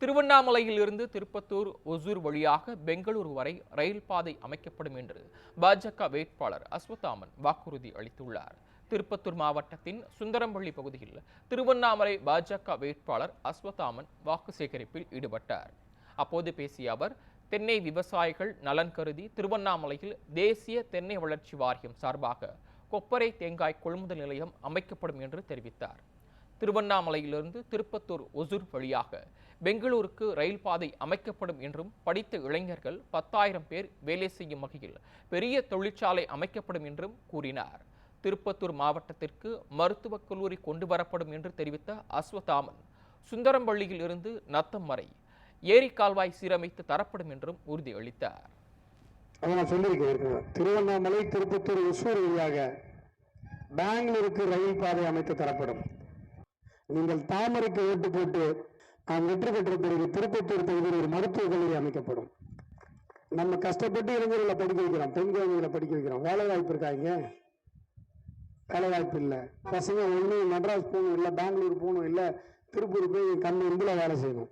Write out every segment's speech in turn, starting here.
திருவண்ணாமலையில் இருந்து திருப்பத்தூர் ஒசூர் வழியாக பெங்களூரு வரை ரயில் பாதை அமைக்கப்படும் என்று பாஜக வேட்பாளர் அஸ்வத்தாமன் வாக்குறுதி அளித்துள்ளார். திருப்பத்தூர் மாவட்டத்தின் சுந்தரம்பள்ளி பகுதியில் திருவண்ணாமலை பாஜக வேட்பாளர் அஸ்வத்தாமன் வாக்கு சேகரிப்பில் ஈடுபட்டார். அப்போது பேசிய அவர் தென்னை விவசாயிகள் நலன் கருதி திருவண்ணாமலையில் தேசிய தென்னை வளர்ச்சி வாரியம் சார்பாக கொப்பரை தேங்காய் கொள்முதல் நிலையம் அமைக்கப்படும் என்று தெரிவித்தார். திருவண்ணாமலையிலிருந்து திருப்பத்தூர் ஒசூர் வழியாக பெங்களூருக்கு ரயில் பாதை அமைக்கப்படும் என்றும் படித்த இளைஞர்கள் பத்தாயிரம் பேர் வேலை செய்யும் வகையில் பெரிய தொழிற்சாலை அமைக்கப்படும் என்றும் கூறினார். திருப்பத்தூர் மாவட்டத்திற்கு மருத்துவக் கல்லூரி கொண்டு வரப்படும் என்று தெரிவித்த அஸ்வதாமன் சுந்தரம்பள்ளியில் இருந்து நத்தம் வரை ஏரி கால்வாய் சீரமைத்து தரப்படும் என்றும் உறுதியளித்தார். நான் சொல்லியிருக்கேன் திருவண்ணாமலை திருப்பத்தூர் ஒசூர் வழியாக பெங்களூருக்கு ரயில் பாதை அமைத்து தரப்படும். நீங்கள் தாமரைக்கு ஓட்டு போட்டு வெற்றி பெற்ற பிறகு திருப்பத்தூர் தொகுதியில் ஒரு மருத்துவக் கல்லூரி அமைக்கப்படும். நம்ம கஷ்டப்பட்டு இளைஞர்களை படிக்க வைக்கிறோம் பெண் குழந்தைகளை படிக்க வைக்கிறோம். வேலை வாய்ப்பு இருக்கா இங்க? வேலை வாய்ப்பு இல்லை. பசங்க ஒன்று மெட்ராஸ் போகணும் இல்லை பெங்களூர் போகணும் இல்லை திருப்பூர் போய் கண்ணு இதில் வேலை செய்யணும்.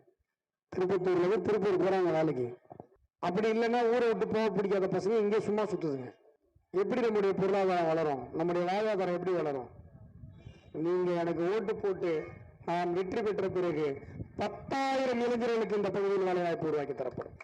திருப்பத்தூர்ல போய் திருப்பூர் போகிறாங்க வேலைக்கு. அப்படி இல்லைன்னா ஊரை விட்டு போக பிடிக்காத பசங்க இங்கே சும்மா சுற்றுதுங்க எப்படி நம்முடைய பொருளாதாரம் வளரும்? நம்முடைய வாழ்வாதாரம் எப்படி வளரும்? நீங்கள் எனக்கு ஓட்டு போட்டு நான் வெற்றி பெற்ற பிறகு பத்தாயிரம் இளைஞர்களுக்கு இந்த பகுதியில் வேலைவாய்ப்பு உருவாக்கி தரப்படும்.